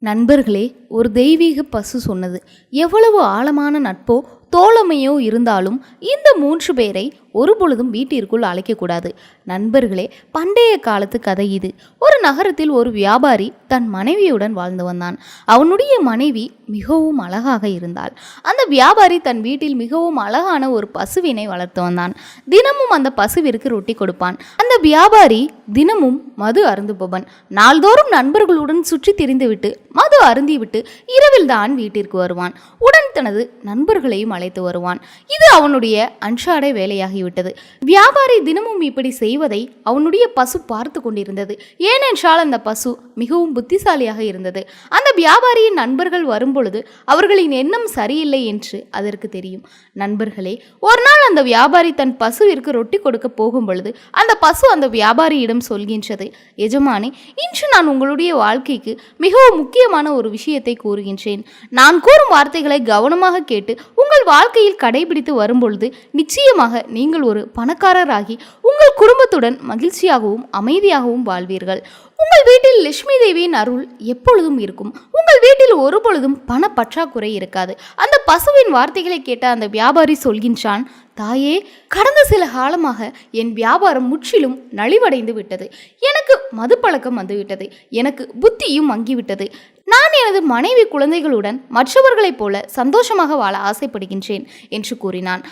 நண்பர்களே ஒரு தெய்வீக பசு சொன்னது. எவ்வளவு ஆழமான நட்போ தோழமையோ இருந்தாலும் இந்த மூன்று பேரை ஒருபொழுதும் வீட்டிற்குள் அழைக்கக்கூடாது. நண்பர்களே பண்டைய காலத்து கதை இது. ஒரு நகரத்தில் ஒரு வியாபாரி தன் மனைவியுடன் வாழ்ந்து வந்தான். அவனுடைய மனைவி மிகவும் அழகாக இருந்தாள். அந்த வியாபாரி தன் வீட்டில் மிகவும் அழகான ஒரு பசுவினை வளர்த்து வந்தான். தினமும் அந்த பசுவிற்கு ரொட்டி கொடுப்பான். அந்த வியாபாரி தினமும் மது அருந்துபவன். நாள்தோறும் நண்பர்களுடன் சுற்றி திரிந்துவிட்டு மது அருந்திவிட்டு இரவில் தான் வீட்டிற்கு வருவான். உடன் தனது நண்பர்களையும் அழைத்து வருவான். இது அவனுடைய அன்றாட வேலையாகிவிட்டது. வியாபாரி தினமும் இப்படி செய்வதை அவனுடைய பசு பார்த்து கொண்டிருந்தது. ஏனென்றால் அந்த பசு மிகவும் புத்திசாலியாக இருந்தது. அந்த வியாபாரியின் நண்பர்கள் வரும்பொழுது அவர்களின் எண்ணம் சரியில்லை என்று அதற்கு தெரியும். நண்பர்களே ஒரு நாள் அந்த வியாபாரி தன் பசுவிற்கு ரொட்டி கொடுக்க போகும் பொழுது அந்த பசு அந்த வியாபாரியிடம் சொல்கின்றது எஜமானே இன்று நான் உங்களுடைய வாழ்க்கைக்கு மிகவும் முக்கியமான ஒரு விஷயத்தை கூறுகின்றேன். நான் கூறும் வார்த்தைகளை கவனமாக கேட்டு உங்கள் வாழ்க்கையில் கடைபிடித்து வரும்பொழுது நிச்சயமாக நீங்கள் ஒரு பணக்காரராகி உங்கள் குடும்பத்துடன் மகிழ்ச்சியாகவும் அமைதியாகவும் வாழ்வீர்கள். உங்கள் வீட்டில் லட்சுமி தேவியின் அருள் எப்பொழுதும் இருக்கும். உங்கள் வீட்டில் ஒரு பொழுதும் பண பற்றாக்குறை இருக்காது. அந்த பசுவின் வார்த்தைகளை கேட்ட அந்த வியாபாரி சொல்கின்றான் தாயே கடந்த சில காலமாக என் வியாபாரம் முற்றிலும் நலிவடைந்து விட்டது. எனக்கு மதுப்பழக்கம் வந்துவிட்டது. எனக்கு புத்தியும் மங்கிவிட்டது நான் எனது மனைவி குழந்தைகளுடன் மற்றவர்களைப் போல சந்தோஷமாக வாழ ஆசைப்படுகின்றேன் என்று கூறினான்.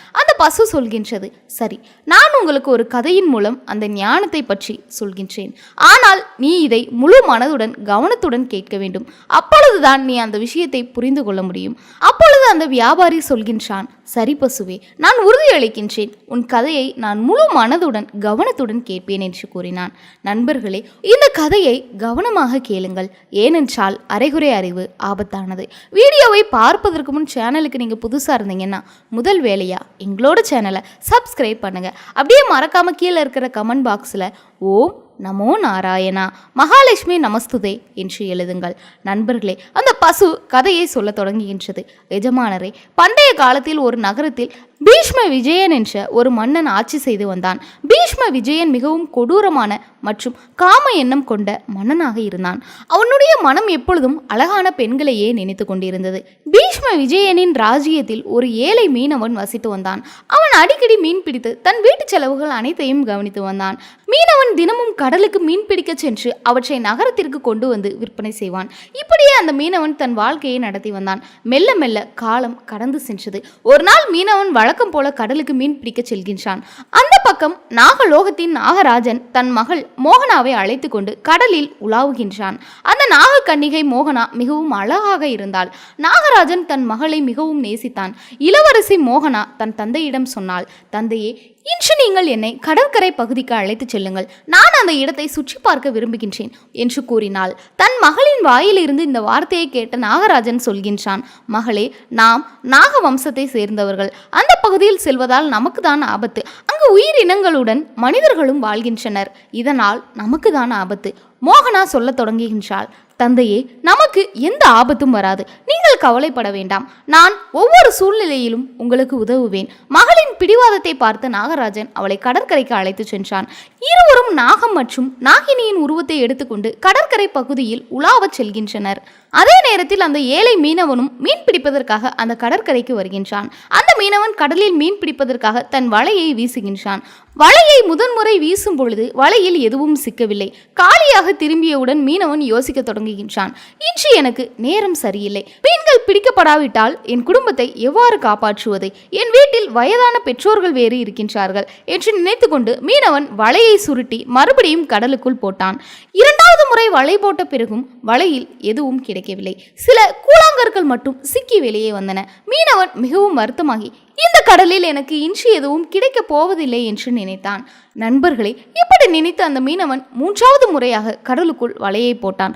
பசு சொல்கின்றது. சரி நான் உங்களுக்கு ஒரு கதையின் மூலம் அந்த ஞானத்தை பற்றி சொல்கின்றேன். ஆனால் நீ இதை முழு மனதுடன் கவனத்துடன் கேட்க வேண்டும். அப்பொழுதுதான் நீ அந்த விஷயத்தை புரிந்து கொள்ள முடியும். அப்பொழுது அந்த வியாபாரி சொல்கின்றான் சரி பசுவே நான் உறுதியளிக்கின்றேன் உன் கதையை நான் முழு மனதுடன் கவனத்துடன் கேட்பேன் என்று கூறினான். நண்பர்களே இந்த கதையை கவனமாக கேளுங்கள். ஏனென்றால் அரைகுறை அறிவு ஆபத்தானது. வீடியோவை பார்ப்பதற்கு முன் சேனலுக்கு நீங்கள் புதுசாக இருந்தீங்கன்னா முதல் வேலையா எங்களோட சேனலை சப்ஸ்கிரைப் பண்ணுங்க. அப்படியே மறக்காமல் கீழே இருக்கிற கமெண்ட் பாக்ஸில் ஓம் நமோ நாராயணா மகாலட்சுமி நமஸ்துதே என்று எழுதுங்கள். நண்பர்களே அந்த பசு கதையை சொல்லத் தொடங்குகின்றது. எஜமானரே பண்டைய காலத்தில் ஒரு நகரத்தில் பீஷ்ம விஜயன் என்ற ஒரு மன்னன் ஆட்சி செய்து வந்தான். பீஷ்ம விஜயன் மிகவும் கொடூரமான மற்றும் காம எண்ணம் கொண்ட மன்னனாக இருந்தான். அவனுடைய மனம் எப்பொழுதும் அழகான பெண்களையே நினைத்து கொண்டிருந்தது. பீஷ்ம விஜயனின் ராஜ்யத்தில் ஒரு ஏழை மீனவன் வசித்து வந்தான். அவன் அடிக்கடி மீன் பிடித்து தன் வீட்டு செலவுகள் அனைத்தையும் கவனித்து வந்தான். மீனவன் தினமும் கடலுக்கு மீன் பிடிக்க சென்று அவற்றை நகரத்திற்கு கொண்டு வந்து விற்பனை செய்வான். இப்படியே அந்த மீனவன் தன் வாழ்க்கையை நடத்தி வந்தான். மெல்ல மெல்ல காலம் கடந்து சென்றது. ஒரு நாள் மீனவன் வழக்கம் போல கடலுக்கு மீன் பிடிக்க செல்கின்றான். அந்த பக்கம் நாகலோகத்தின் நாகராஜன் தன் மகள் மோகனாவை அழைத்து கொண்டு கடலில் உலாவுகின்றான். அந்த நாகக்கன்னிகை மோகனா மிகவும் அழகாக இருந்தாள். நாகராஜன் தன் மகளை மிகவும் நேசித்தான். இளவரசி மோகனா தன் தந்தையிடம் சொன்னாள் தந்தையே இன்று நீங்கள் என்னை கடற்கரை பகுதிக்கு அழைத்துச் செல்லுங்கள். நான் அந்த இடத்தை சுற்றி பார்க்க விரும்புகின்றேன் என்று கூறினாள். தன் மகளின் வாயிலிருந்து இந்த வார்த்தையை கேட்ட நாகராஜன் சொல்கின்றான் மகளே நாம் நாக வம்சத்தை சேர்ந்தவர்கள். அந்த பகுதியில் செல்வதால் நமக்கு தான் ஆபத்து. அங்கு உயிரினங்களுடன் மனிதர்களும் வாழ்கின்றனர். இதனால் நமக்கு தான் ஆபத்து மோகனா சொல்லத் தொடங்குகின்றாள். தந்தையே நமக்கு எந்த ஆபத்தும் வராது. நீங்கள் கவலைப்பட வேண்டாம். நான் ஒவ்வொரு சூழ்நிலையிலும் உங்களுக்கு உதவுவேன். மகளின் பிடிவாதத்தை பார்த்த நாகராஜன் அவளை கடற்கரைக்கு அழைத்து சென்றான். இருவரும் நாகம் மற்றும் நாகினியின் உருவத்தை எடுத்துக்கொண்டு கடற்கரை பகுதியில் உலாவச் செல்கின்றனர். அதே நேரத்தில் அந்த ஏழை மீனவனும் மீன் பிடிப்பதற்காக அந்த கடற்கரைக்கு வருகின்றான். அந்த மீனவன் கடலில் மீன் பிடிப்பதற்காக தன் வலையை வீசுகின்றான். வலையை முதன்முறை வீசும் பொழுது வலையில் எதுவும் சிக்கவில்லை. காலியாக திரும்பியவுடன் மீனவன் யோசிக்க தொடங்குகின்றான் இன்று எனக்கு நேரம் சரியில்லை. மீன்கள் பிடிக்கப்படாவிட்டால் என் குடும்பத்தை எவ்வாறு காப்பாற்றுவது? என் வீட்டில் வயதான பெற்றோர்கள் வேறு இருக்கின்றார்கள் என்று நினைத்துக்கொண்டு மீனவன் வலையை சுருட்டி மறுபடியும் கடலுக்குள் போட்டான். இரண்டாவது முறை வலை போட்ட பிறகும் வலையில் எதுவும் கிடைக்கவில்லை. சில கூழாங்கற்கள் மட்டும் சிக்கி வெளியே வந்தன. மீனவன் மிகவும் வருத்தமாகி இந்த கடலில் எனக்கு இன்று எதுவும் கிடைக்கப் போவதில்லை என்று நினைத்தான். நண்பர்களே இப்படி நினைத்த அந்த மீனவன் மூன்றாவது முறையாக கடலுக்குள் வலையை போட்டான்.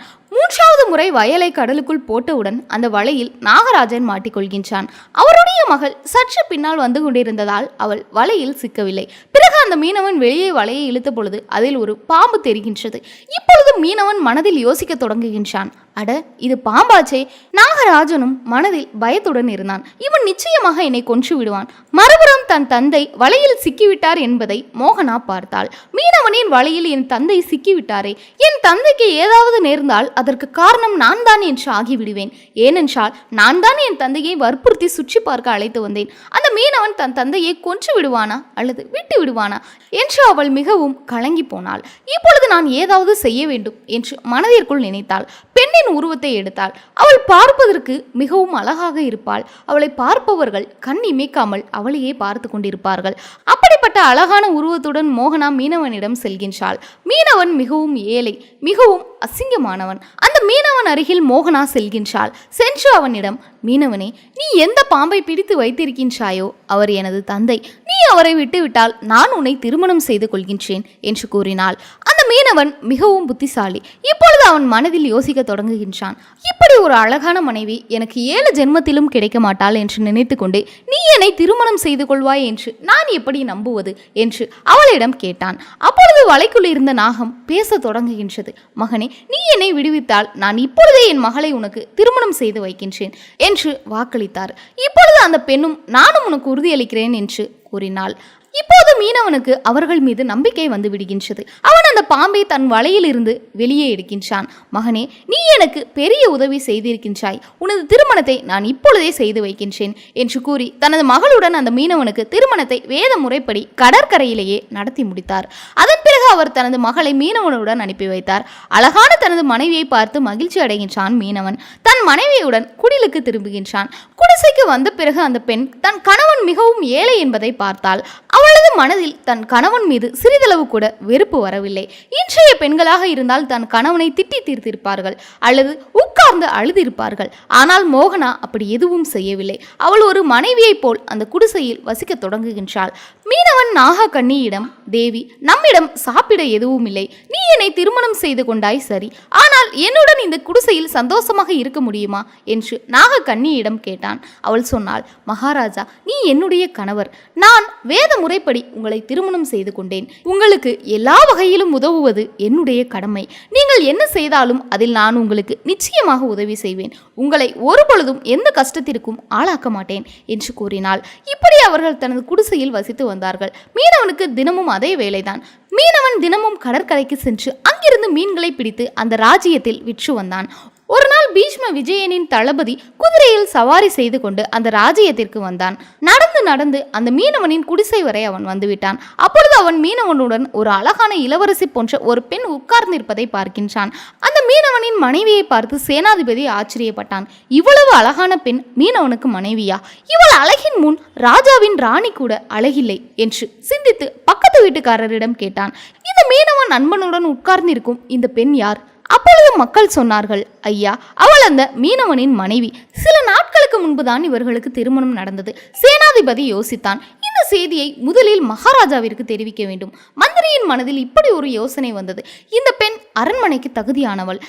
সব மூன்றாவது முறை வயலை கடலுக்குள் போட்டவுடன் அந்த வலையில் நாகராஜன் மாட்டிக்கொள்கின்றான். அவருடைய மகள் சற்று பின்னால் வந்து கொண்டிருந்ததால் அவள் வலையில் சிக்கவில்லை. பிறகு அந்த மீனவன் வெளியே வலையை இழுத்த பொழுது அதில் ஒரு பாம்பு தெரிகின்றது. இப்பொழுது மீனவன் மனதில் யோசிக்க தொடங்குகின்றான். அட இது பாம்பாச்சே. நாகராஜனும் மனதில் பயத்துடன் இருந்தான். இவன் நிச்சயமாக என்னை கொன்று விடுவான். மறுபுறம் தன் தந்தை வலையில் சிக்கிவிட்டார் என்பதை மோகனா பார்த்தாள். மீனவனின் வலையில் என் தந்தை சிக்கிவிட்டாரே. என் தந்தைக்கு ஏதாவது நேர்ந்தால் அதற்கு காரணம் காரணம் நான் தான் என்று ஆகிவிடுவேன். ஏனென்றால் நான் தான் என் தந்தையை வற்புறுத்தி சுற்றி பார்க்க அழைத்து வந்தேன். அந்த மீனவன் தன் தந்தையை கொன்று விடுவானா அல்லது விட்டு விடுவானா என்று அவள் மிகவும் கலங்கி போனாள். இப்பொழுது நான் ஏதாவது செய்ய வேண்டும் என்று மனதிற்குள் நினைத்தாள். பெண்ணின் உருவத்தை எடுத்தாள். அவள் பார்ப்பதற்கு மிகவும் அழகாக இருப்பாள். அவளை பார்ப்பவர்கள் கண் இமைக்காமல் அவளையே பார்த்து கொண்டிருப்பார்கள். அப்படிப்பட்ட அழகான உருவத்துடன் மோகனா மீனவனிடம் செல்கின்றாள். மீனவன் மிகவும் ஏழை மிகவும் அசிங்கமானவன். அந்த மீனவன் அருகில் மோகனா செல்கின்றாள். சென்று அவனிடம் மீனவனே நீ எந்த பாம்பை பிடித்து வைத்திருக்கின்றாயோ அவர் எனது தந்தை. நீ அவரை விட்டுவிட்டால் நான் உன்னை திருமணம் செய்து கொள்கின்றேன் என்று கூறினாள். அந்த மீனவன் மிகவும் புத்திசாலி. இப்பொழுது அவன் மனதில் யோசிக்க தொடங்குகின்றான். இப்படி ஒரு அழகான மனைவி எனக்கு ஏழு ஜென்மத்திலும் கிடைக்க மாட்டாள் என்று நினைத்துக்கொண்டு நீ என்னை திருமணம் செய்து கொள்வாய் என்று நான் எப்படி நம்புவது? என்று அவளிடம் கேட்டான். அப்பொழுது வலைக்குள் இருந்த நாகம் பேச தொடங்குகின்றது. மகனே நீ என்னை விடுவித்தால் நான் இப்பொழுதே என் மகளை உனக்கு திருமணம் செய்து வைக்கின்றேன் என்று வாக்களித்தார். இப்பொழுது அந்த பெண்ணும் நானும் உனக்கு உறுதியளிக்கிறேன் என்று கூறினாள். இப்போது மீனவனுக்கு அவர்கள் மீது நம்பிக்கை வந்து விடுகின்றது. அவன் அந்த பாம்பை தன் வலையிலிருந்து வெளியே எடுக்கின்றான். மகனே நீ எனக்கு பெரிய உதவி செய்திருக்கின்றாய். உனது திருமணத்தை நான் இப்பொழுதே செய்து வைக்கின்றேன் என்று கூறி தனது மகளுடன் அந்த மீனவனுக்கு திருமணத்தை வேத முறைப்படி கடற்கரையிலேயே நடத்தி முடித்தார். அதன் பிறகு அவர் தனது மகளை மீனவனுடன் அனுப்பி வைத்தார். அழகான தனது மனைவியை பார்த்து மகிழ்ச்சி அடைகின்றான் மீனவன். தன் மனைவியுடன் குடிலுக்கு திரும்புகின்றான். குடிசைக்கு வந்த பிறகு அந்த பெண் தன் கணவன் மிகவும் ஏழை என்பதை பார்த்தால் அவளது மனதில் தன் கணவன் மீது சிறிதளவு கூட வெறுப்பு வரவில்லை. இன்றைய பெண்களாக இருந்தால் தன் கணவனை திட்டி தீர்த்திருப்பார்கள் அல்லது உட்கார்ந்து அழுதிருப்பார்கள். ஆனால் மோகனா அப்படி எதுவும் செய்யவில்லை. அவள் ஒரு மனைவியைப் போல் அந்த குடிசையில் வசிக்கத் தொடங்குகின்றாள். மீனவன் நாகக்கண்ணியிடம் தேவி நம்மிடம் சாப்பிட எதுவும் இல்லை நீ என்னை திருமணம் செய்து கொண்டாய் சரி. ஆனால் என்னுடன் இந்த குடிசையில் சந்தோஷமாக இருக்க முடியுமா? என்று நாகக்கண்ணியிடம் கேட்டான். அவள் சொன்னாள் மகாராஜா நீ என்னுடைய கணவர். நான் வேத முறைப்படி உங்களை திருமணம் செய்து கொண்டேன். உங்களுக்கு எல்லா வகையிலும் உதவுவது என்னுடைய கடமை. நீங்கள் என்ன செய்தாலும் அதில் நான் உங்களுக்கு நிச்சயமாக உதவி செய்வேன். உங்களை ஒரு பொழுதும் எந்த கஷ்டத்திற்கும் ஆளாக்க மாட்டேன் என்று கூறினாள். இப்படி அவர்கள் தனது குடிசையில் வசித்து வந்தார்கள். மீனவனுக்கு தினமும் அதே வேலைதான். மீனவன் தினமும் கடற்கரைக்கு சென்று அங்கிருந்து மீன்களை பிடித்து அந்த ராஜ்யத்தில் விற்று வந்தான். ஒரு நாள் பீஷ்ம விஜயனின் தளபதி குதிரையில் சவாரி செய்து கொண்டு அந்த ராஜ்யத்திற்கு வந்தான். நடந்து நடந்து அந்த மீனவனின் குடிசை வரை அவன் வந்துவிட்டான். அப்பொழுது அவன் மீனவனுடன் ஒரு அழகான இளவரசி போன்ற ஒரு பெண் உட்கார்ந்திருப்பதை பார்க்கின்றான். அந்த மீனவனின் மனைவியை பார்த்து சேனாதிபதி ஆச்சரியப்பட்டான். இவ்வளவு அழகான பெண் மீனவனுக்கு மனைவியா? இவள் அழகின் முன் ராஜாவின் ராணி கூட அழகில்லை என்று சிந்தித்து பக்கத்து வீட்டுக்காரரிடம் கேட்டான். இந்த மீனவன் நண்பனுடன் உட்கார்ந்திருக்கும் இந்த பெண் யார்? அப்பொழுது மக்கள் சொன்னார்கள் ஐயா அவள் அந்த மீனவனின் மனைவி. சில நாட்களுக்கு முன்புதான் இவர்களுக்கு திருமணம் நடந்தது. சேனாதிபதி யோசித்தான். இந்த செய்தியை முதலில் மகாராஜாவிற்கு தெரிவிக்க வேண்டும். மந்திரியின் மனதில் இப்படி ஒரு யோசனை வந்தது. இந்த பெண் அரண்மனைக்கு தகுதியானவள்.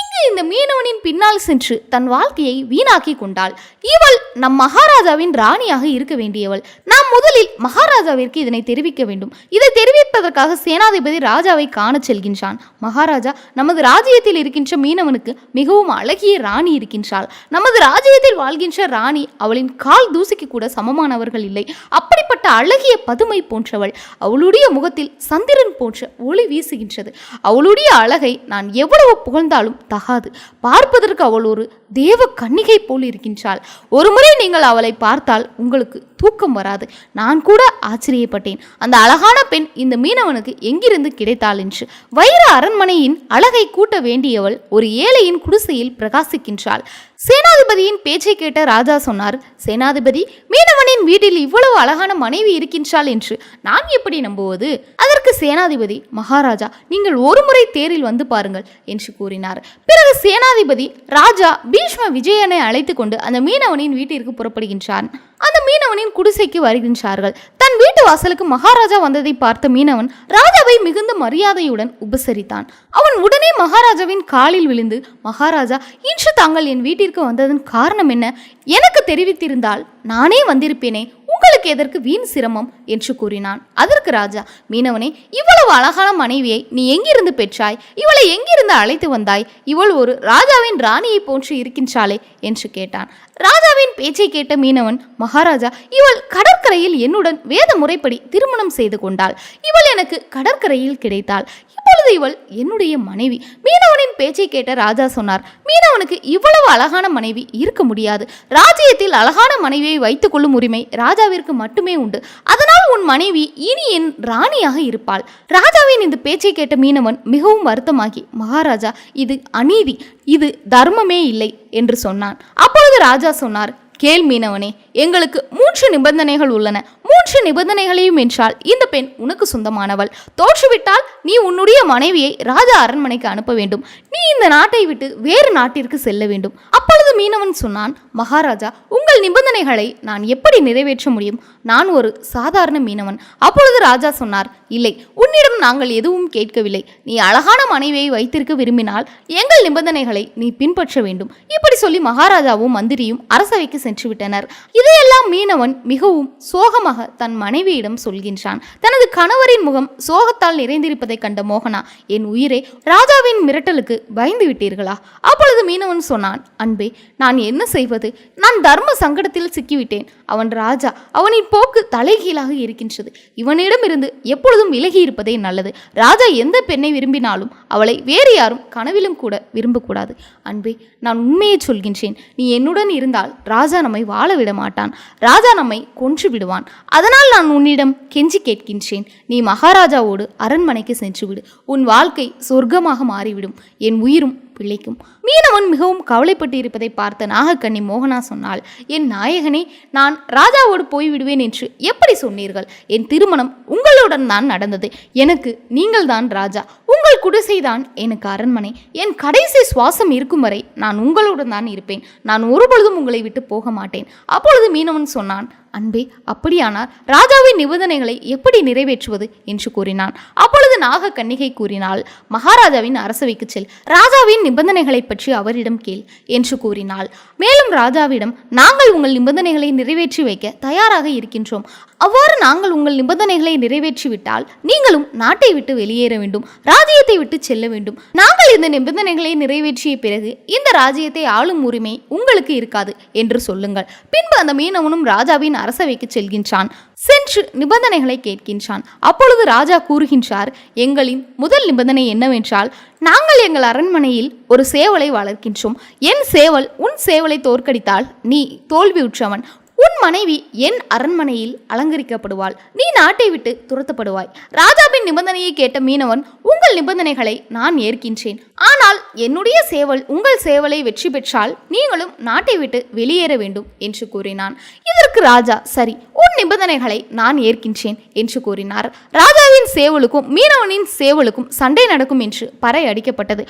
இங்கு இந்த மீனவனின் பின்னால் சென்று தன் வாழ்க்கையை வீணாக்கி கொண்டாள். இவள் நம் மகாராஜாவின் ராணியாக இருக்க வேண்டியவள். நாம் முதலில் மகாராஜாவிற்கு இதனை தெரிவிக்க வேண்டும். இதை தெரிவிப்பதற்காக சேனாதிபதி ராஜாவை காண செல்கின்றான். மகாராஜா நமது ராஜ்யத்தில் இருக்கின்ற மீனவனுக்கு மிகவும் அழகிய ராணி இருக்கின்றாள். நமது ராஜ்யத்தில் வாழ்கின்ற ராணி அவளின் கால் தூசிக்கு கூட சமமானவர்கள் இல்லை. அப்படிப்பட்ட அழகிய பதுமை போன்றவள். அவளுடைய முகத்தில் சந்திரன் போன்ற ஒளி வீசுகின்றது. அவளுடைய அழகை நான் எவ்வளவு புகழ்ந்தாலும் தகாது. பார்ப்பதற்கு அவள் ஒரு தேவ கன்னிகை போல் இருக்கின்றாள். ஒருமுறை நீங்கள் அவளை பார்த்தால் உங்களுக்கு தூக்கம் வராது. நான் கூட ஆச்சரியப்பட்டேன். அந்த அழகான பெண் இந்த மீனவனுக்கு எங்கிருந்து கிடைத்தாள் என்று. வைர அரண்மனையின் அழகை கூட்ட வேண்டியவள் ஒரு ஏழையின் குடிசையில் பிரகாசிக்கின்றாள். சேனாதிபதியின் பேச்சை கேட்ட ராஜா சொன்னார் சேனாதிபதி மீனவனின் வீட்டில் இவ்வளவு அழகான மனைவி இருக்கின்றாள் என்று நான் எப்படி நம்புவது? அதற்கு சேனாதிபதி மகாராஜா நீங்கள் ஒருமுறை தேரில் வந்து பாருங்கள் என்று கூறினார். பிறகு சேனாதிபதி ராஜா பீஷ்ம விஜயனை அழைத்து கொண்டு அந்த மீனவனின் வீட்டிற்கு புறப்படுகின்றான். அந்த மீனவனின் குடிசைக்கு வருகின்றார்கள். தன் வீட்டு வாசலுக்கு மகாராஜா வந்ததை பார்த்த மீனவன் ராஜாவை மிகுந்த மரியாதையுடன் உபசரித்தான். அவன் உடனே மகாராஜாவின் காலில் விழுந்து மகாராஜா இன்று தாங்கள் என் வீட்டிற்கு வந்ததன் காரணம் என்ன? எனக்கு தெரிவித்திருந்தால் நானே வந்திருப்பேனே. உங்களுக்கு எதற்கு வீண் சிரமம்? என்று கூறினான். அதற்கு ராஜா மீனவனே இவ்வளவு அழகான மனைவியை நீ எங்கிருந்து பெற்றாய்? இவளை எங்கிருந்து அழைத்து வந்தாய்? இவள் ஒரு ராஜாவின் ராணியை போன்று இருக்கின்றாளே என்று கேட்டான். ராஜாவின் பேச்சை கேட்ட மீனவன் மகாராஜா இவள் கடற்கரையில் என்னுடன் வேத முறைப்படி திருமணம் செய்து கொண்டாள். இவள் எனக்கு கடற்கரையில் கிடைத்தாள். அப்பொழுது இவள் என்னுடைய மனைவி. மீனவனின் பேச்சை கேட்ட ராஜா சொன்னார் மீனவனுக்கு இவ்வளவு அழகான மனைவி இருக்க முடியாது. ராஜ்யத்தில் அழகான மனைவியை வைத்துக் கொள்ளும் உரிமை ராஜாவிற்கு மட்டுமே உண்டு. அதனால் உன் மனைவி இனி என் ராணியாக இருப்பாள். ராஜாவின் இந்த பேச்சை கேட்ட மீனவன் மிகவும் வருத்தமாகி மகாராஜா இது அநீதி. இது தர்மமே இல்லை என்று சொன்னான். அப்பொழுது ராஜா சொன்னார் கேள் மீனவனே எங்களுக்கு மூன்று நிபந்தனைகள் உள்ளன. மூன்று நிபந்தனைகளையும் என்றால் இந்த பெண் உனக்கு சொந்தமானவள். தோற்றுவிட்டால் நீ உன்னுடைய மனைவியை ராஜா அரண்மனைக்கு அனுப்ப வேண்டும். நீ இந்த நாட்டை விட்டு வேறு நாட்டிற்கு செல்ல வேண்டும். அப்பொழுது மீனவன் சொன்னான் மகாராஜா உங்கள் நிபந்தனைகளை நான் எப்படி நிறைவேற்ற முடியும்? நான் ஒரு சாதாரண மீனவன். அப்பொழுது ராஜா சொன்னார் இல்லை உன்னிடம் நாங்கள் எதுவும் கேட்கவில்லை. நீ அழகான மனைவியை வைத்திருக்க விரும்பினால் எங்கள் நிபந்தனைகளை நீ பின்பற்ற வேண்டும். இப்படி சொல்லி மகாராஜாவும் மந்திரியும் அரசவைக்கு சென்று விட்டனர். இதையெல்லாம் மீனவன் மிகவும் சோகமாக தன் மனைவியிடம் சொல்கின்றான். தனது கணவரின் முகம் சோகத்தால் நிறைந்திருப்பதை கண்ட மோகனா என் உயிரே ராஜாவின் மிரட்டலுக்கு பயந்து விட்டீர்களா? அப்பொழுது மீனவன் சொன்னான் அன்பே நான் என்ன செய்வது? நான் தர்ம சங்கடத்தில் சிக்கிவிட்டேன். அவன் ராஜா அவனின் போக்கு தலைகீழாக இருக்கின்றது. இவனிடமிருந்து எப்பொழுதும் விலகி இருப்பதே நல்லது. ராஜா எந்த பெண்ணை விரும்பினாலும் அவளை வேறு யாரும் கனவிலும் கூட விரும்பக்கூடாது. அன்பே நான் உண்மையை சொல்கின்றேன். நீ என்னுடன் இருந்தால் ராஜா நம்மை வாழ விட மாட்டான் ராஜா நம்மை கொன்று விடுவான். அதனால் நான் உன்னிடம் கெஞ்சி கேட்கின்றேன். நீ மகாராஜாவோடு அரண்மனைக்கு சென்று விடு. உன் வாழ்க்கை சொர்க்கமாக மாறிவிடும். என் உயிரும் பிழைக்கும் மீனவன் மிகவும் கவலைப்பட்டு இருப்பதை பார்த்த நாகக்கண்ணி மோகனா சொன்னால் என் நாயகனே நான் ராஜாவோடு போய்விடுவேன் என்று எப்படி சொன்னீர்கள்? என் திருமணம் உங்களுடன் தான் நடந்தது. எனக்கு நீங்கள் தான் ராஜா. உங்கள் குடிசைதான் எனக்கு அரண்மனை. என் கடைசி சுவாசம் இருக்கும் வரை நான் உங்களுடன் தான் இருப்பேன். நான் ஒருபொழுதும் உங்களை விட்டு போக மாட்டேன். அப்பொழுது மீனவன் சொன்னான் அன்பே அப்படியானால் ராஜாவின் நிபந்தனைகளை எப்படி நிறைவேற்றுவது என்று கூறினான். அப்பொழுது நாக கன்னிகை கூறினாள் மகாராஜாவின் அரசவைக்கு செல் ராஜாவின் நிபந்தனைகளை பற்றி அவரிடம் கேள் என்று கூறினாள். மேலும் ராஜாவிடம் நாங்கள் உங்கள் நிபந்தனைகளை நிறைவேற்றி வைக்க தயாராக இருக்கின்றோம். அவ்வாறு நாங்கள் உங்கள் நிபந்தனைகளை நிறைவேற்றிவிட்டால் நீங்களும் நாட்டை விட்டு வெளியேற வேண்டும் ராஜ்யத்தை விட்டு செல்ல வேண்டும். நாங்கள் இந்த நிபந்தனைகளை நிறைவேற்றிய பிறகு இந்த ராஜ்யத்தை ஆளும் உரிமை உங்களுக்கு இருக்காது என்று சொல்லுங்கள். பின்பு அந்த மீனவனும் ராஜாவின் அரசவைக்கு செல்கின்றான். சென்று நிபந்தனைகளை கேட்கின்றான். அப்பொழுது ராஜா கூறுகின்றார் எங்களின் முதல் நிபந்தனை என்னவென்றால் நாங்கள் எங்கள் அரண்மனையில் ஒரு சேவலை வளர்க்கின்றோம். என் சேவல் உன் சேவலை தோற்கடித்தால் நீ தோல்வியுற்றவன். உன் மனைவி என் அரண்மனையில் அலங்கரிக்கப்படுவாள். நீ நாட்டை விட்டு துரத்தப்படுவாய். ராஜாவின் நிபந்தனையை கேட்ட மீனவன் உங்கள் நிபந்தனைகளை நான் ஏற்கின்றேன். ஆனால் என்னுடைய சேவல் உங்கள் சேவலை வெற்றி பெற்றால் நீங்களும் நாட்டை விட்டு வெளியேற வேண்டும் என்று கூறினான். இதற்கு ராஜா சரி உன் நிபந்தனைகளை நான் ஏற்கின்றேன் என்று கூறினார். ராஜாவின் சேவலுக்கும் மீனவனின் சேவலுக்கும் சண்டை நடக்கும் என்று பறை அடிக்கப்பட்டது.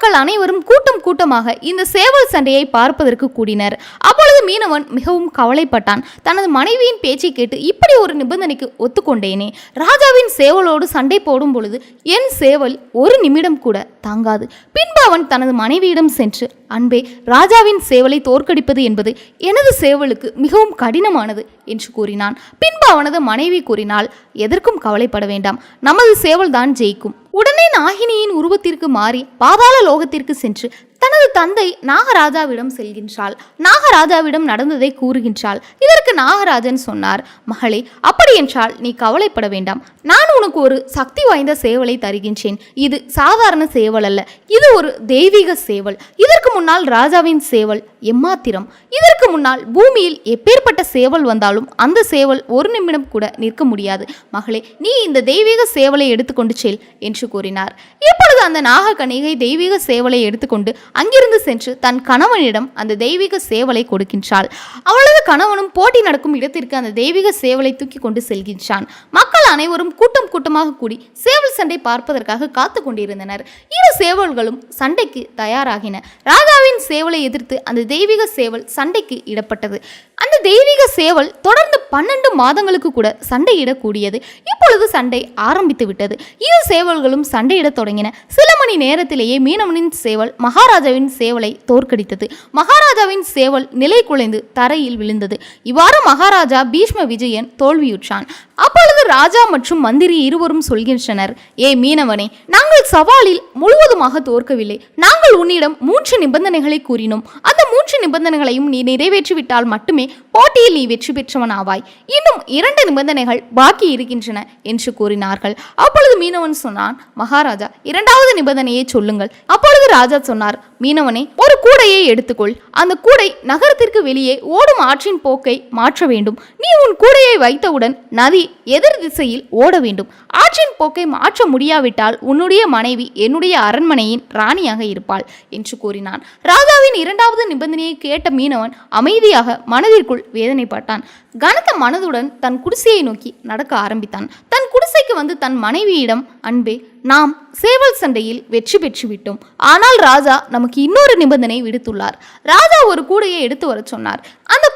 மக்கள் அனைவரும் கூட்டம் கூட்டமாக இந்த சேவல் சண்டையை பார்ப்பதற்கு கூடினர். அப்பொழுது மீனவன் மிகவும் கவலைப்பட்டான். தனது மனைவியின் பேச்சை கேட்டு இப்படி ஒரு நிபந்தனைக்கு ஒத்துக்கொண்டேனே. ராஜாவின் சேவலோடு சண்டை போடும் பொழுது என் சேவல் ஒரு நிமிடம் கூட தாங்காது. பின்பு அவன் தனது மனைவியிடம் சென்று அன்பே ராஜாவின் சேவலை தோற்கடிப்பது என்பது எனது சேவலுக்கு மிகவும் கடினமானது என்று கூறினான். பின்பு அவனது மனைவி கூறினால் எதற்கும் கவலைப்பட வேண்டாம். நமது சேவல் தான் ஜெயிக்கும். உடனே நாகினியின் உருவத்திற்கு மாறி பாதாள லோகத்திற்கு சென்று தனது தந்தை நாகராஜாவிடம் செல்கின்றாள். நாகராஜாவிடம் நடந்ததை கூறுகின்றாள். இதற்கு நாகராஜன் சொன்னார் மகளே அப்படி என்றால் நீ கவலைப்பட வேண்டாம். நான் உனக்கு ஒரு சக்தி வாய்ந்த சேவலை தருகின்றேன். இது சாதாரண சேவல் அல்ல. இது ஒரு தெய்வீக சேவல். இதற்கு முன்னால் ராஜாவின் சேவல் எம்மாத்திரம். இதற்கு முன்னால் பூமியில் எப்பேற்பட்ட சேவல் வந்தாலும் அந்த சேவல் ஒரு நிமிடம் கூட நிற்க முடியாது. மகளே நீ இந்த தெய்வீக சேவலை எடுத்துக்கொண்டு செல் என்று கூறினார். அப்போது அந்த நாகக்கணிகை தெய்வீக சேவலை எடுத்துக்கொண்டு அங்கிருந்து சென்று தன் கணவனிடம் அந்த தெய்வீக சேவலை கொடுக்கின்றாள். அவளது கணவனும் போட்டி நடக்கும் இடத்திற்கு அந்த தெய்வீக சேவலை தூக்கி கொண்டு செல்கின்றான். மக்கள் அனைவரும் கூட்டம் கூட்டமாக கூடி சேவல் சண்டை பார்ப்பதற்காக காத்து கொண்டிருந்தனர். இரு சேவல்களும் சண்டைக்கு தயாராகின. ராஜாவின் சேவலை எதிர்த்து அந்த தெய்வீக சேவல் சண்டைக்கு இடப்பட்டது. அந்த தெய்வீக சேவல் தொடர்ந்து பன்னெண்டு மாதங்களுக்கு கூட சண்டையிடக்கூடியது. இப்பொழுது சண்டை ஆரம்பித்து விட்டது. இரு சேவல்களும் சண்டையிடத் தொடங்கின. சில மணி நேரத்திலேயே மீனவனின் சேவல் மகாராஜாவின் சேவலை தோற்கடித்தது. மகாராஜாவின் சேவல் நிலை குலைந்து தரையில் விழுந்தது. இவ்வாறு மகாராஜா பீஷ்ம விஜயன் தோல்வியுற்றான். அப்பொழுது ராஜா மற்றும் மந்திரி இருவரும் சொல்கின்றனர் ஏ மீனவனே நாங்கள் சவாலில் முழுவதுமாக தோற்கவில்லை. நாங்கள் உன்னிடம் மூன்று நிபந்தனைகளை கூறினோம். அந்த மூன்று நிபந்தனைகளையும் நீ நிறைவேற்றிவிட்டால் மட்டுமே போட்டியில் நீ வெற்றி பெற்றவன் ஆவாய் இன்னும் இரண்டு நிபந்தனைகள் பாக்கி இருக்கின்றன என்று கூறினார்கள். அப்பொழுது மீனவன் சொன்னான் மகாராஜா இரண்டாவது நிபந்தனையை சொல்லுங்கள். அப்பொழுது ராஜா சொன்னார் மீனவனே ஒரு கூடையை எடுத்துக்கொள். அந்த கூடை நகரத்திற்கு வெளியே ஓடும் ஆற்றின் போக்கை மாற்ற வேண்டும். நீ உன் கூடையை வைத்தவுடன் நதி எதிர் திசையில் ஓட வேண்டும். ஆற்றின் போக்கை மாற்ற முடியாவிட்டால் உன்னுடைய மனைவி என்னுடைய அரண்மனையின் ராணியாக இருப்பாள் என்று கூறினான். ராஜாவின் இரண்டாவது நிபந்தனையை கேட்ட மீனவன் அமைதியாக மனதிற்குள் வேதனைப்பட்டான். கனத்த மனதுடன் தன் குடிசையை நோக்கி நடக்க ஆரம்பித்தான். தன் குடிசைக்கு வந்து தன் மனைவியிடம் அன்பே நாம் சேவல் சண்டையில் வெற்றி பெற்று விட்டோம் ஆனால் ராஜா நமக்கு இன்னொரு நிபந்தனை விடுத்துள்ளார். ராஜா ஒரு கூடையை எடுத்து வரச் சொன்னார்.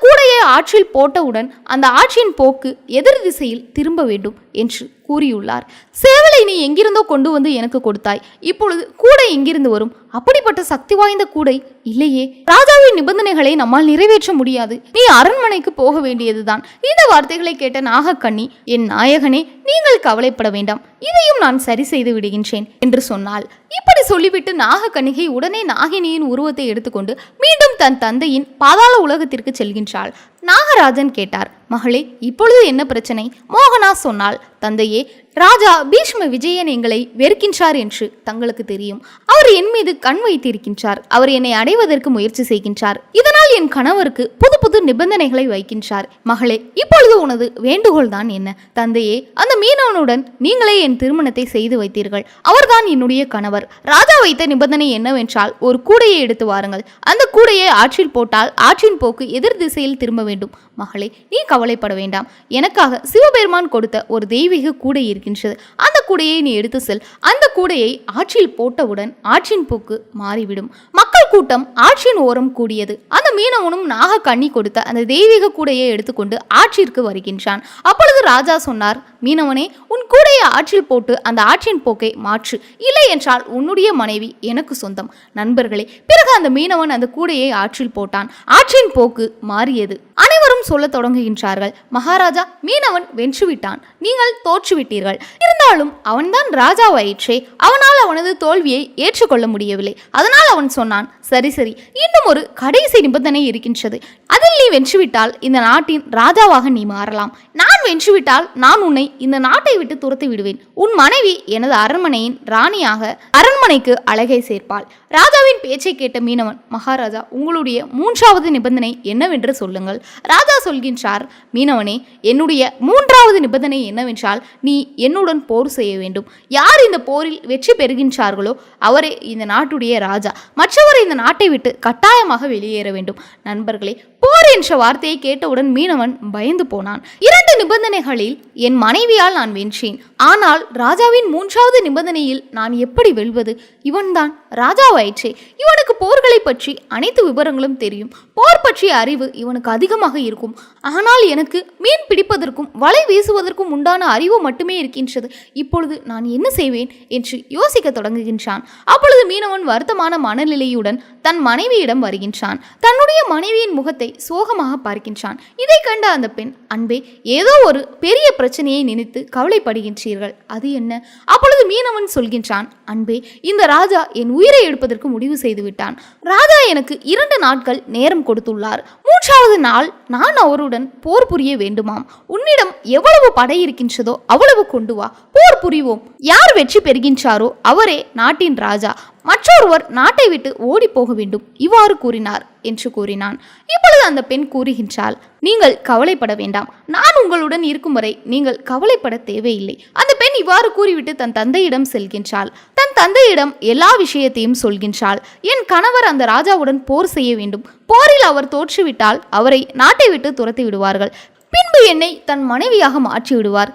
கூடையை ஆற்றில் போட்டவுடன் அந்த ஆற்றின் போக்கு எதிர் திசையில் திரும்ப வேண்டும் என்று கூறியுள்ளார். சேவலை நீ எங்கிருந்தோ கொண்டு வந்து எனக்கு கொடுத்தாய். இப்பொழுது கூடை எங்கிருந்து வரும்? அப்படிப்பட்ட சக்தி வாய்ந்த கூடை இல்லையே. ராஜாவின் நிபந்தனைகளை நம்மால் நிறைவேற்ற முடியாது. நீ அரண்மனைக்கு போக வேண்டியதுதான். இந்த வார்த்தைகளை கேட்ட நாகக்கண்ணி என் நாயகனே நீங்கள் கவலைப்பட வேண்டாம். இதையும் நான் சரி செய்து விடுகின்றேன் என்று சொன்னால் இப்படி சொல்லிவிட்டு நாகக்கண்ணிகை உடனே நாகினியின் உருவத்தை எடுத்துக்கொண்டு மீண்டும் தன் தந்தையின் பாதாள உலகத்திற்கு செல்கின்றாள். நாகராஜன் கேட்டார் மகளே இப்பொழுது என்ன பிரச்சனை? மோகனா சொன்னால் தந்தையே ராஜா பீஷ்ம விஜயன் எங்களை வெறுக்கின்றார் என்று தங்களுக்கு தெரியும். அவர் என் மீது கண் வைத்திருக்கின்றார். அவர் என்னை அடைவதற்கு முயற்சி செய்கின்றார். இதனால் என் கணவருக்கு புது புது நிபந்தனைகளை வைக்கின்றார். மகளே இப்பொழுது உனது வேண்டுகோள் தான் என்ன? தந்தையே அந்த மீனவனுடன் நீங்களே என் திருமணத்தை செய்து வைத்தீர்கள். அவர்தான் என்னுடைய கணவர். ராஜா வைத்த நிபந்தனை என்னவென்றால் ஒரு கூடையை எடுத்து வாருங்கள். அந்த கூடையை ஆற்றில் போட்டால் ஆற்றின் போக்கு எதிர் திசையில் திரும்ப வேண்டும். மகளே நீ கவலைப்பட வேண்டாம். எனக்காக சிவபெருமான் கொடுத்த ஒரு தெய்வீக கூடை இருக்கின்றது. அந்த கூடையை நீ எடுத்து செல். அந்த கூடையை ஆற்றில் போட்டவுடன் ஆற்றின் போக்கு மாறிவிடும். மக்கள் கூட்டம் ஆற்றின் ஓரம் கூடியது. அந்த மீனவனும் நாக கண்ணி கொடுத்து அந்த தெய்வீக கூடையை எடுத்துக்கொண்டு ஆட்சிற்கு வருகின்றான். அப்பொழுது ராஜா சொன்னார் மீனவனே உன் கூடையை ஆற்றில் போட்டு அந்த ஆற்றின் போக்கை மாற்று. இல்லை என்றால் உன்னுடைய மனைவி எனக்கு சொந்தம். நண்பர்களே பிறகு அந்த மீனவன் அந்த கூடையை ஆற்றில் போட்டான். ஆற்றின் போக்கு மாறியது. அனைவரும் சொல்ல தொடங்குகின்றார்கள். மகாராஜா மீனவன் வென்றுவிட்டான். நீங்கள் தோற்றுவிட்டீர்கள். இருந்தாலும் அவன்தான் ராஜாவாயிற்றே. அவனால் அவனது தோல்வியை ஏற்றுக்கொள்ள முடியவில்லை. அதனால் அவன் சொன்னான் சரி சரி இன்னும் ஒரு கடைசி நிபந்தனை இருக்கின்றது. அதில் நீ வென்றுவிட்டால் இந்த நாட்டின் ராஜாவாக நீ மாறலாம். நான் வென்றுவிட்டால் நான் உன்னை இந்த நாட்டை விட்டு துரத்தி விடுவேன். உன் மனைவி எனது அரண்மனையின் ராணியாக அரண்மனைக்கு அழகை சேர்ப்பாள். ராஜாவின் பேச்சை கேட்ட மீனவன் மகாராஜா உங்களுடைய மூன்றாவது நிபந்தனை என்னவென்று சொல்லுங்கள். ராஜா சொல்கின்றார் மீனவனே என்னுடைய மூன்றாவது நிபந்தனை என்னவென்றால் நீ என்னுடன் போர் செய்ய வேண்டும். யார் இந்த போரில் வெற்றி பெறுகின்றார்களோ அவரே இந்த நாட்டுடைய ராஜா. மற்றவர் இந்த நாட்டை விட்டு கட்டாயமாக வெளியேற வேண்டும். நண்பர்களே போர் என்ற வார்த்தையை கேட்டவுடன் மீனவன் பயந்து போனான். இரண்டு நிபந்தனைகளில் என் மனைவியால் நான் வென்றேன். ஆனால் ராஜாவின் மூன்றாவது நிபந்தனையில் நான் எப்படி வெல்வது? இவன்தான் ராஜாவாயிற்றே இவனுக்கு போர்களை பற்றி அனைத்து விவரங்களும் தெரியும். போர் பற்றிய அறிவு இவனுக்கு அதிகமாக இருக்கும். ஆனால் எனக்கு மீன் பிடிப்பதற்கும் வலை வீசுவதற்கும் உண்டான அறிவு மட்டுமே இருக்கின்றது. இப்பொழுது நான் என்ன செய்வேன் என்று யோசிக்க தொடங்குகின்றான். அப்பொழுது மீனவன் வருத்தமான மனநிலையுடன் தன் மனைவியிடம் வருகின்றான். தன்னுடைய மனைவியின் முகத்தை சோகமாக பார்க்கின்றான். இதை கண்ட அந்த பெண் அன்பே ஏதோ ஏதோ ஒரு பெரிய பிரச்சனையை நினைத்து கவலைப்படுகின்றீர்கள். அது என்ன? அப்பொழுது மீனவன் சொல்கின்றான் அன்பே இந்த ராஜா என் உயிரை எடுப்பதற்கு முடிவு செய்துவிட்டான். ராஜா எனக்கு இரண்டு நாட்கள் நேரம் கொடுத்துள்ளார். மூன்றாவது நாள் நான் அவருடன் போர் புரிய வேண்டுமாம். உன்னிடம் எவ்வளவு படை இருக்கின்றதோ அவ்வளவு கொண்டு வா. போர் புரிவோம். யார் வெற்றி பெறுகின்றாரோ அவரே நாட்டின் ராஜா. மற்றொருவர் நாட்டை விட்டு ஓடி போக வேண்டும். இவ்வாறு கூறினார் என்று கூறினான். இப்பொழுது அந்த பெண் கூறுகின்றாள் நீங்கள் கவலைப்பட வேண்டாம். நான் உங்களுடன் இருக்கும் வரை நீங்கள் கவலைப்பட தேவையில்லை. அந்த பெண் இவ்வாறு கூறிவிட்டு தன் தந்தையிடம் செல்கின்றாள். தன் தந்தையிடம் எல்லா விஷயத்தையும் சொல்கின்றாள். என் கணவர் அந்த ராஜாவுடன் போர் செய்ய வேண்டும். போரில் அவர் தோற்றுவிட்டால் அவரை நாட்டை விட்டு துரத்தி விடுவார்கள். பின்பு என்னை தன் மனைவியாக மாற்றி விடுவார்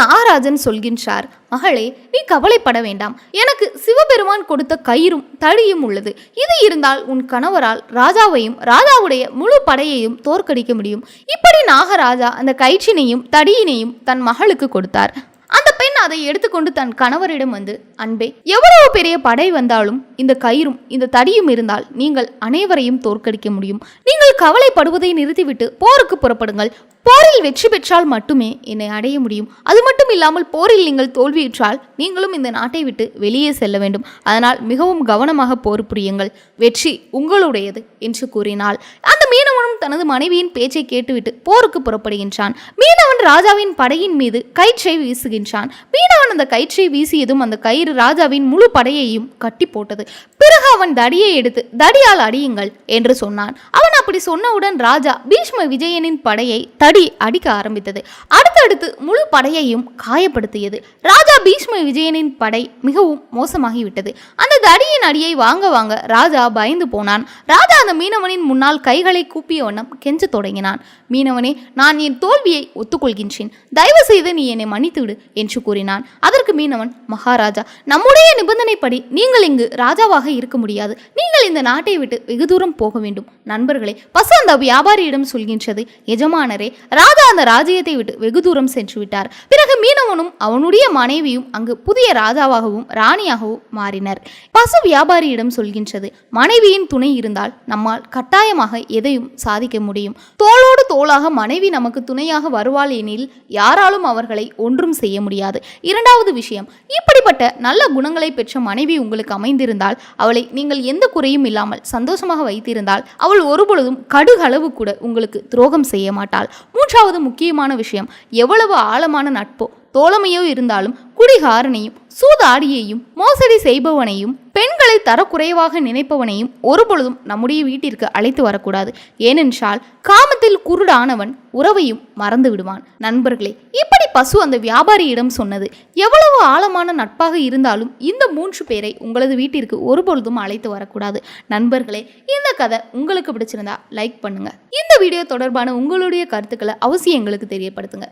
அப்பொழுது நாகராஜன் சொல்கின்றார். மகளே நீ கவலைப்பட வேண்டாம். எனக்கு சிவபெருமான் கொடுத்த கயிறும் தடியும் உள்ளது. இது இருந்தால் உன் கணவரால் ராஜாவையும் ராஜாவுடைய முழு படையையும் தோற்கடிக்க முடியும். இப்படி நாகராஜா அந்த கயிற்றினையும் தடியினையும் தன் மகளுக்கு கொடுத்தார். அந்த பெண் அதை எடுத்துக்கொண்டு தன் கணவரிடம் வந்து அன்பே எவ்வளவு பெரிய படை வந்தாலும் இந்த கயிறும் இந்த தடியும் இருந்தால் நீங்கள் அனைவரையும் தோற்கடிக்க முடியும். நீங்கள் கவலைப்படுவதை நிறுத்திவிட்டு போருக்கு புறப்படுங்கள். போரில் வெற்றி பெற்றால் மட்டுமே என்னை அடைய முடியும். அது மட்டும் இல்லாமல் போரில் நீங்கள் தோல்வியுற்றால் நீங்களும் இந்த நாட்டை விட்டு வெளியே செல்ல வேண்டும். அதனால் மிகவும் கவனமாக போர் புரியுங்கள். வெற்றி உங்களுடையது என்று கூறினாள். அந்த மீனவனும் தனது மனைவியின் பேச்சை கேட்டுவிட்டு போருக்கு புறப்படுகின்றான். மீனவன் ராஜாவின் படையின் மீது கயிற்றை வீசுகின்றான். மீனவன் அந்த கயிற்றை வீசியதும் அந்த கயிறு ராஜாவின் முழு படையையும் கட்டி போட்டது பிறகு அவன் தடியை எடுத்து தடியால் அடியுங்கள் என்று சொன்னான். அவன் அப்படி சொன்னவுடன் ராஜா பீஷ்ம விஜயனின் படையை தடி அடிக்க ஆரம்பித்தது. அடுத்தடுத்து முழு படையையும் காயப்படுத்தியது. ராஜா பீஷ்ம விஜயனின் படை மிகவும் மோசமாகிவிட்டது. அந்த தடியின் அடியை வாங்க வாங்க ராஜா பயந்து போனான். ராஜா அந்த மீனவனின் முன்னால் கைகளை கூப்பிய வண்ணம் கெஞ்சத் தொடங்கினான். மீனவனே நான் என் தோல்வியை ஒத்துக்கொள்கின்றேன். தயவு செய்து நீ என்னை மன்னித்துவிடு என்று கூறினான். அதற்கு மீனவன் மகாராஜா நம்முடைய நிபந்தனைப்படி நீங்கள் இங்கு ராஜாவாக இருக்க முடியாது. நீங்கள் இந்த நாட்டை விட்டு வெகு தூரம் போக வேண்டும். நண்பர்களே பசு அந்த வியாபாரியிடம் சொல்கின்றது. எஜமானரே ராஜா அந்த ராஜ்யத்தை விட்டு வெகு தூரம் சென்று விட்டார். பிறகு மீனவனும் அவனுடைய மனைவியும் அங்கு புதிய ராஜாவாகவும் ராணியாகவும் மாறினர். பசு வியாபாரியிடம் சொல்கின்றது மனைவியின் துணை இருந்தால் நம்மால் கட்டாயமாக எதை எதையும் சாதிக்க முடியும். தோளோடு தோளாக மனைவி நமக்கு துணையாக வருவாள் எனில் யாராலும் அவர்களை ஒன்றும் செய்ய முடியாது. இரண்டாவது விஷயம் இப்படிப்பட்ட நல்ல குணங்களை பெற்ற மனைவி உங்களுக்கு அமைந்திருந்தால் அவளை நீங்கள் எந்த குறையும் இல்லாமல் சந்தோஷமாக வைத்திருந்தால் அவள் ஒருபொழுதும் கடுகளவு கூட உங்களுக்கு துரோகம் செய்ய மாட்டாள். மூன்றாவது முக்கியமான விஷயம் எவ்வளவு ஆழமான நட்போ தோழமையோ இருந்தாலும் குடிகாரனையும் சூதாடியையும் மோசடி செய்பவனையும் பெண்களை தரக்குறைவாக நினைப்பவனையும் ஒருபொழுதும் நம்முடைய வீட்டிற்கு அழைத்து வரக்கூடாது. ஏனென்றால் காமத்தில் குருடானவன் உறவையும் மறந்து விடுவான். நண்பர்களே இப்படி பசு அந்த வியாபாரியிடம் சொன்னது எவ்வளவு ஆழமான நட்பாக இருந்தாலும் இந்த மூன்று பேரை உங்களது வீட்டிற்கு ஒருபொழுதும் அழைத்து வரக்கூடாது. நண்பர்களே இந்த கதை உங்களுக்கு பிடிச்சிருந்தா லைக் பண்ணுங்க. இந்த வீடியோ தொடர்பான உங்களுடைய கருத்துக்களை அவசியம் எங்களுக்கு தெரியப்படுத்துங்க.